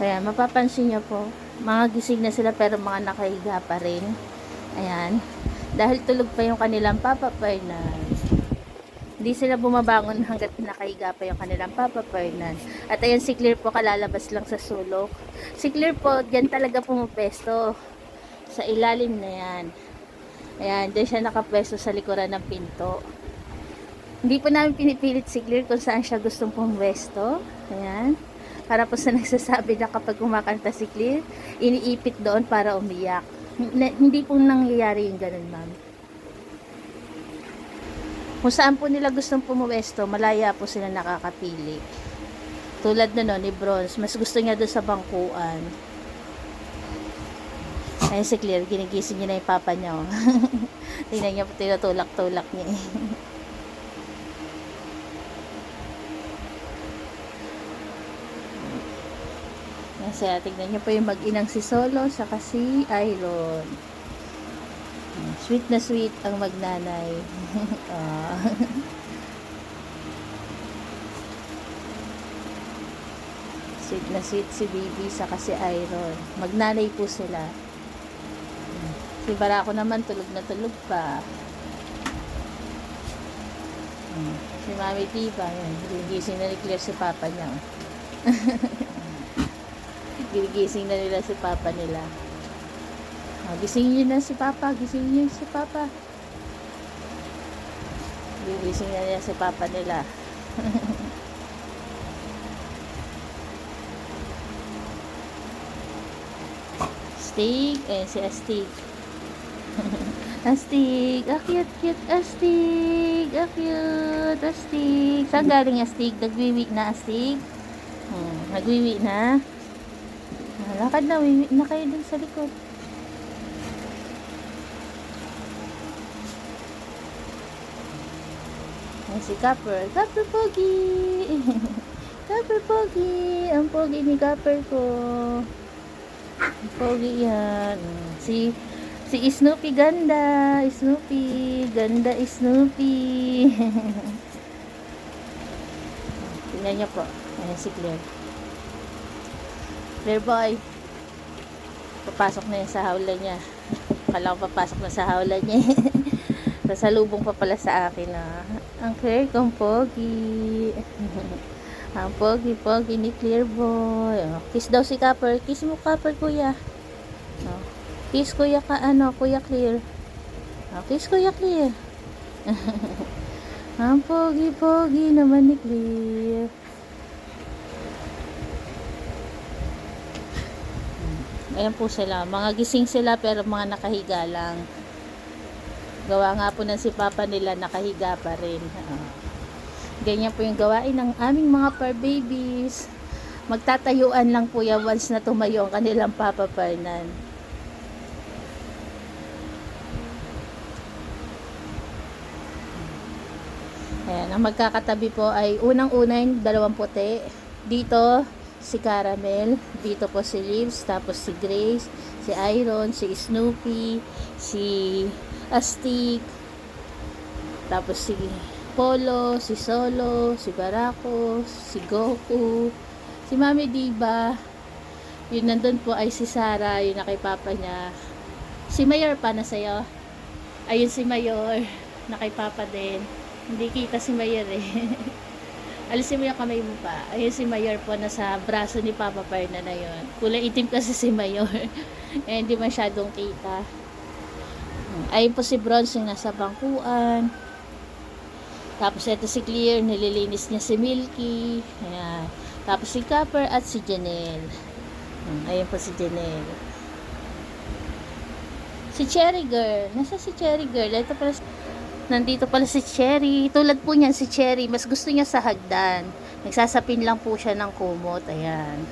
Ayan, mapapansin niyo po, mga gising na sila pero mga nakahiga pa rin. Ayan. Dahil tulog pa yung kanilang Papa Fernan. Hindi sila bumabangon hanggat nakahiga pa yung kanilang Papa Fernan. At ayan si Claire po kalalabas lang sa sulok. Si Claire po, dyan talaga pumapesto. Sa ilalim na yan. Ayan, dyan siya nakapwesto sa likuran ng pinto. Hindi po namin pinipilit si Claire kung saan siya gustong pumwesto. Ayan. Para po sa nagsasabi na kapag kumakanta si Claire, iniipit doon para umiyak. Hindi po nangyayari yung ganun, ma'am. Kung saan po nila gustong pumuwesto, malaya po sila nakakapili. Tulad na no, ni Bronze, mas gusto niya doon sa bangkuan. Ayun si Claire, ginigising niya na yung papa niya. Oh. Tingnan niya tinutulak-tulak niya eh. Kasi tignan niyo po yung mag-inang si Solo saka si Iron. Sweet na sweet ang magnanay. Ah. sweet na sweet si Baby saka si Iron. Magnanay po sila. Si Barako naman tulog na tulog pa. Hmm. Si Mami Tiba, na ni Claire si Papa niya. Gigising na nila si Papa nila. Oh, gisingin niyo na si Papa. Gisingin niyo si Papa. Gigising na nila si Papa nila. Astig. Eh, si Astig. Astig. Ah, cute, cute. Astig. Ah, cute. Astig. Saan galing Astig? Nagwiwi na Astig? Hmm, nagwiwi na. Lakad na, wiwi na kayo dun sa likod. Ayan si Copper. Copper Pogi! Copper Pogi! Ang pogi ni Copper ko. Pogi yan. Si si Snoopy ganda. Snoopy. Ganda Snoopy. Tingnan niyo po. Ayan si Claire. Claire boy. Papasok na yan sa hawla niya. Kala ko papasok na sa hawla niya. Sasalubong pa pala sa akin na ang Claire kong pogi. ang pogi pogi ni Claire boy. Oh, kiss daw si Copper. Kiss mo Copper kuya. Oh, kiss kuya ka ano kuya Claire. Oh, kiss kuya Claire. ang pogi pogi naman ni Claire. Ayan po sila. Mga gising sila pero mga nakahiga lang. Gawa nga po ng si Papa nila nakahiga pa rin. Ganyan po yung gawain ng aming mga fur babies. Magtatayuan lang po yan once na tumayo ang kanilang Papa Fernan. Ayan, ang magkakatabi po ay unang-una yung dalawang puti. Dito, si Caramel. Dito po si Lives. Tapos si Grace, si Iron, si Snoopy, si Astig. Tapos si Polo, si Solo, si Barako, si Goku, si Mami Diba. Yun nandun po ay si Sarah, yun na kay Papa niya. Si Mayor pa na sa'yo. Ayun si Mayor, na kay Papa din. Hindi kita si Mayor eh. Alisin mo yung kamay mo pa. Ayun si Mayor po na sa braso ni Papa Perna na yun. Kulay itim kasi si Mayor. eh, hindi masyadong kita. Ayun po si Bronze yung nasa bangkuan. Tapos ito si Clear, nililinis niya si Milky. Ayan. Tapos si Copper at si Janelle. Hmm, Ayun po si Janelle. Si Cherry Girl. Nasa si Cherry Girl? Ito pala si- Nandito pala si Cherry. Tulad po niyan si Cherry. Mas gusto niya sa hagdan. Nagsasapin lang po siya ng kumot. Ayan.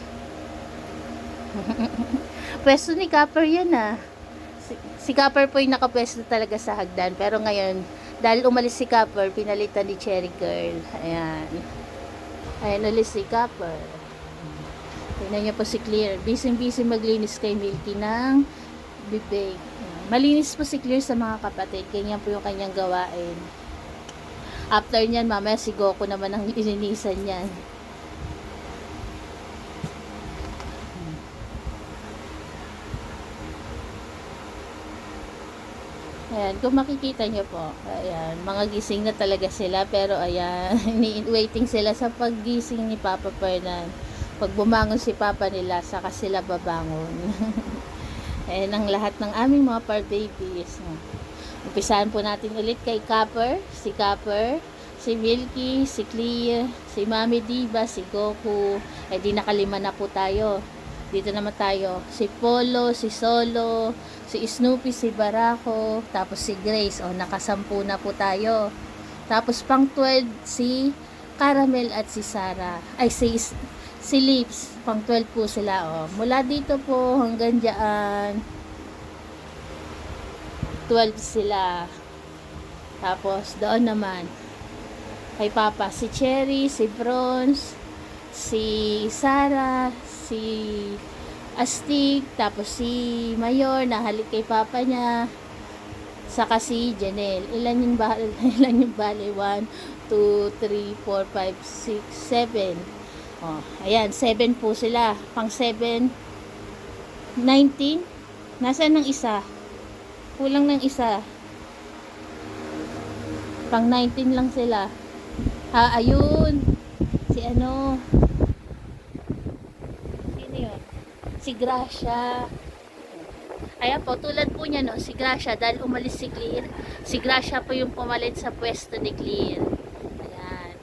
Pwesto ni Copper yan ah. Si, si Copper po yung nakapwesto talaga sa hagdan. Pero ngayon, dahil umalis si Copper, pinalitan ni Cherry Girl. Ayan. Ayan ulit si Copper. Tingnan niyo po si Clear. Busy-busy maglinis kay Milky ng bibig. Malinis po si Clear sa mga kapatid. Ganyan po yung kanyang gawain. After niyan, mamaya si Goku naman ang ininisan niyan. Ayan, kung makikita nyo po, ayan, mga gising na talaga sila, pero ayan, waiting sila sa paggising ni Papa Fernan. Pag bumangon si Papa nila, saka sila babangon. ayan ang lahat ng aming mga par babies. Umpisahan po natin ulit kay Copper, si Copper, si Milky, si Clear, si Mami Diva, si Goku. Eh di nakalima na po tayo. Dito naman tayo. Si Polo, si Solo, si Snoopy, si Barako, tapos si Grace. O, nakasampu na po tayo. Tapos pang 12, si Caramel at si Sarah. Ay, si, si Lips. Pang 12 po sila. O. Mula dito po hanggang dyan. 12 sila. Tapos, doon naman. Kay Papa, si Cherry, si Bronze, si Sarah, si Astig, tapos si Mayor, nahalik kay Papa niya, saka si Janelle. Ilan yung bali? Ilan yung bali? 1, 2, 3, 4, 5, 6, 7. Oh, ayan, 7 po sila. Pang 7, 19. Nasaan ng isa? Kulang ng isa. Pang 19 lang sila. Ha, ayun. Si ano? Sino yun? Si Gracia. Ayan po, tulad po niya, no, si Gracia, dahil umalis si Clear, si Gracia po yung pumalit sa pwesto ni Clear. Ayan.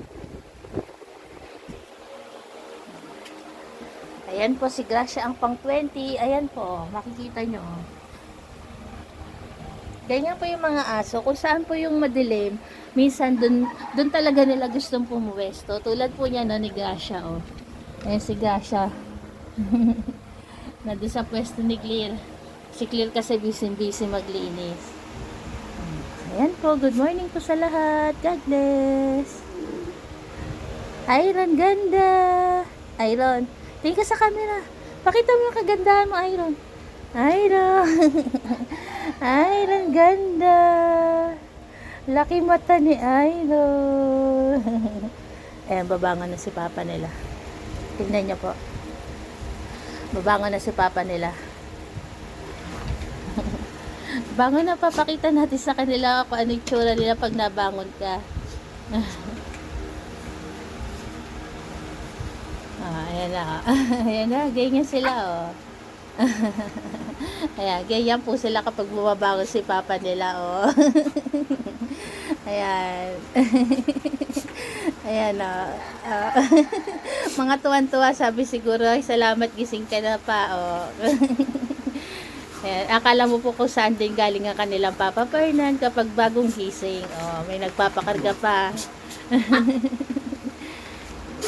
Ayan po, si Gracia ang pang 20. Ayan po, makikita nyo. Ganyan po yung mga aso. Kung saan po yung madilim, minsan dun, dun talaga nila gustong pumuwesto. Tulad po niya no, ni Gracia, oh. Ayan si Gracia. Nandun sa pwesto ni Clear. Si Clear kasi busy-busy maglinis. Ayan po, good morning po sa lahat. God bless. Iron, ganda. Iron, tingin ka sa camera. Pakita mo yung kagandahan mo, Iron. Iron. Iron, ganda. Laki mata ni Iron. Ayan, babangon na si Papa nila. Tingnan niyo po. Babangon na si Papa nila. Bangon na papakita natin sa kanila kung ano yung tsura nila pag nabangon ka. Ah, ayan na. ayan na, ganyan sila oh. ayan, ganyan po sila kapag bumabangon si Papa nila oh. ayan. ayan oh. Ah, mga tuwan-tuwa sabi siguro, salamat gising ka na pa oh. Ayan, akala mo po kung saan din galing ang kanilang Papa Fernan kapag bagong gising. Oh, may nagpapakarga pa.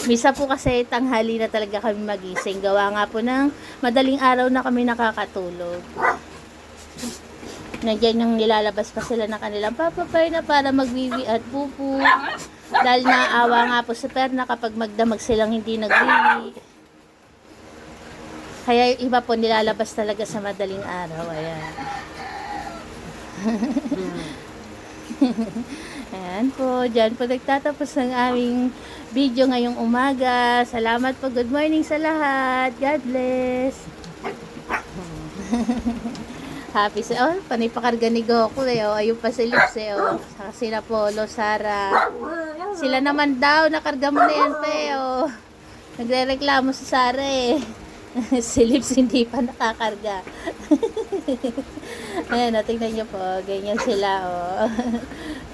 Misa po kasi tanghali na talaga kami magising. Gawa nga po ng madaling araw na kami nakakatulog. Nandiyan yung nilalabas pa sila ng kanilang Papa Fernan para magwiwi at pupu. Dahil naawa nga po sa perna kapag magdamag silang hindi nagwiwi. Kaya iba po nilalabas talaga sa madaling araw. Ayan. Ayan po. Diyan po nagtatapos ng aming video ngayong umaga. Salamat po. Good morning sa lahat. God bless. Happy sa... Oh, panay pakarga ni Goku eh. Oh. Ayun pa si Lips eh. Oh. Saka sila Polo, Sara. Sila naman daw. Nakarga mo na yan pe. Oh. Nagre-reklamo si Sara eh. si Lips hindi pa nakakarga. Ayan, natingnan nyo po. Ganyan sila, oh.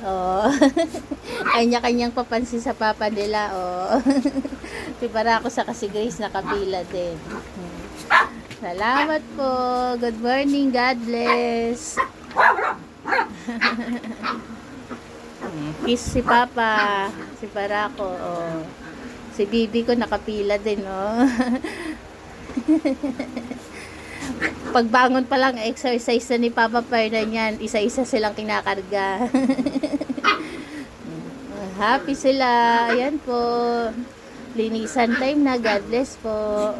oh. Kanya-kanyang papansin sa papa nila, oh. si para ako sa kasi Grace nakapila din. Salamat po. Good morning. God bless. Kiss si Papa. Si Barako, oh. Si Bibi ko nakapila din, oh. Pagbangon pa lang, exercise na ni Papa Fernan yan. Isa-isa silang kinakarga. Happy sila. Ayan po. Linisan time na. God bless po.